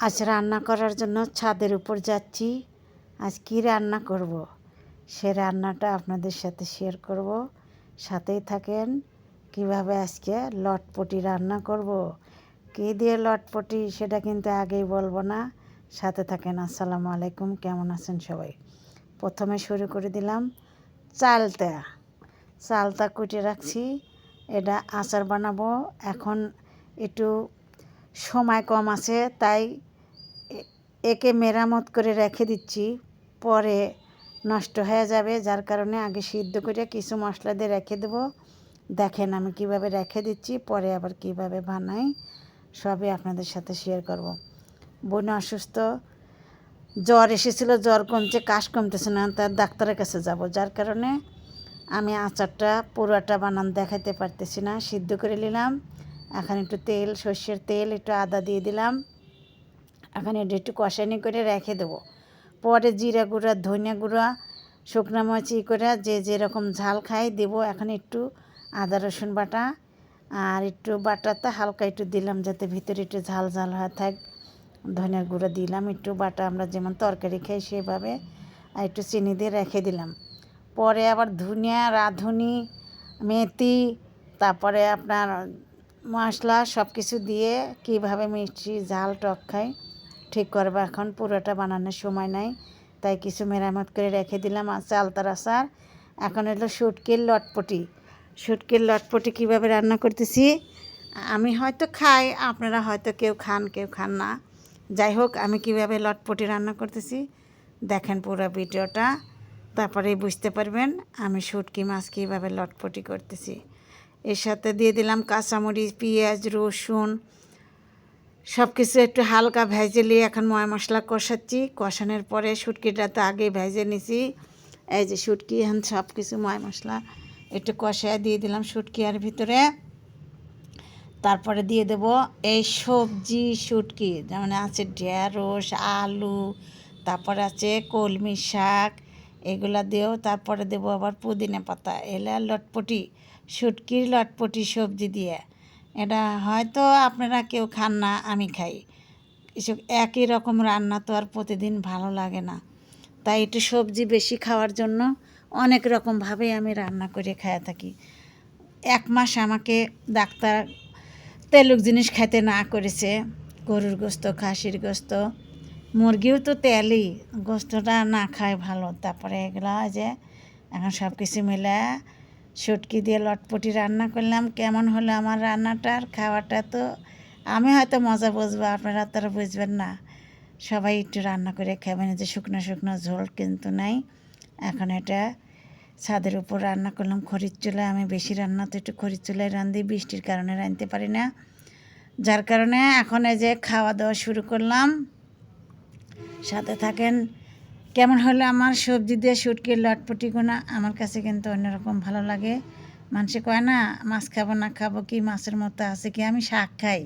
আজ রান্না করার জন্য ছাদের উপর যাচ্ছি। আজ কী রান্না করব। সে রান্নাটা আপনাদের সাথে শেয়ার করব। সাথেই থাকেন, কীভাবে আজকে লটপটি রান্না করব। কী দিয়ে লটপটি সেটা কিন্তু আগেই বলব না। সাথে থাকেন, আসসালামু আলাইকুম, কেমন আছেন সবাই? প্রথমে শুরু করে দিলাম চালটা। চালটা কুটে রাখছি, এটা আচার বানাবো। এখন একটু সময় কম আছে, তাই একে মেরামত করে রেখে দিচ্ছি, পরে নষ্ট হয়ে যাবে, যার কারণে আগে সিদ্ধ করে কিছু মশলা দিয়ে রেখে দেবো। দেখেন আমি কীভাবে রেখে দিচ্ছি, পরে আবার কীভাবে বানাই, সবই আপনাদের সাথে শেয়ার করব। বোন অসুস্থ, জ্বর এসেছিল, জ্বর কমছে, কাশ কমতেছে না, তার ডাক্তারের কাছে যাব, যার কারণে আমি আচারটা পুরোটা বানান দেখাতে পারতেছি না, সিদ্ধ করে নিলাম। এখন একটু তেল, সর্ষের তেল, একটু আদা দিয়ে দিলাম। এখন একটু কষানি করে রেখে দেবো। পরে জিরা গুঁড়া, ধনিয়া গুঁড়া, শুকনো মরিচ ই করে যে যেরকম ঝাল খাই দেবো। এখন একটু আদা, রসুন বাটা আর একটু বাটাতে হালকা একটু দিলাম যাতে ভিতরে একটু ঝাল ঝাল হয়ে থাক। ধনিয়ার গুঁড়ো দিলাম, একটু বাটা আমরা যেমন তরকারি খাই সেভাবে আর একটু চিনি দিয়ে রেখে দিলাম। পরে আবার ধনিয়া, রাঁধুনি, মেথি, তারপরে আপনার মশলা সব কিছু দিয়ে কীভাবে মিষ্টি ঝাল টক খাই ঠিক করব। এখন পুরোটা বানানোর সময় নাই, তাই কিছু মেরামত করে রেখে দিলাম। চালতার আচার এখন হলো শুটকির লটপটি। শুটকির লটপটি কীভাবে রান্না করতেছি? আমি হয়তো খাই, আপনারা হয়তো কেউ খান কেউ খান না। যাই হোক, আমি কীভাবে লটপটি রান্না করতেছি, দেখেন পুরো ভিডিওটা। তারপরে বুঝতে পারবেন আমি শুটকি মাছ কীভাবে লটপটি করতেছি। এর সাথে দিয়ে দিলাম কাঁচামরিচ, পেঁয়াজ, রসুন সব কিছু একটু হালকা ভেজে নিয়ে এখন ময় মশলা কষাচ্ছি। কষানোর পরে শুটকিটা তো আগে ভেজে নিছি। এই যে শুটকি, এখন সব কিছু ময় মশলা একটু কষায় দিয়ে দিলাম শুটকি আর ভিতরে। তারপরে দিয়ে দেব এই সবজি শুটকি, যেমন আছে ঢেঁড়স, আলু, তারপরে আছে কলমি শাক, এগুলা দিয়েও তারপরে দেব আবার পুদিনা পাতা, এলা লটপটি, শুটকির লটপটি সবজি দিয়ে। এটা হয়তো আপনারা কেউ খান না, আমি খাই। কিছু একই রকম রান্না তো আর প্রতিদিন ভালো লাগে না। তাই একটু সবজি বেশি খাওয়ার জন্য অনেক রকমভাবে আমি রান্না করে খাইয়ে থাকি। এক মাস আমাকে ডাক্তার তেলুক জিনিস খেতে না করেছে, গরুর গোস্ত, খাসির গোস্ত। মুরগিও তো তেলই, গোস্তটা না খায় ভালো। তারপরে এগুলো যে এখন সব কিছু মিলে শুটকি দিয়ে লটপটি রান্না করলাম। কেমন হলো আমার রান্নাটার খাওয়াটা তো আমি হয়তো মজা বুঝব, আপনারা তারা বুঝবেন না। সবাই একটু রান্না করে খাবেন যে শুকনো শুকনো ঝোল কিন্তু নাই। এখন এটা ছাদের উপর রান্না করলাম, খরির চুলায়। আমি বেশি রান্না তো একটু খরির চুলায় রান্ধি বৃষ্টির কারণে রাঁধতে পারি না। যার কারণে এখন এই যে খাওয়া দাওয়া শুরু করলাম। সাথে থাকেন কেমন হলো আমার সবজি দিয়ে শুটকি, লটপটি গোনা আমার কাছে কিন্তু অন্যরকম ভালো লাগে। মানুষে কয় না, মাছ খাব না খাব কি, মাছের মতো আছে কি, আমি শাক খাই।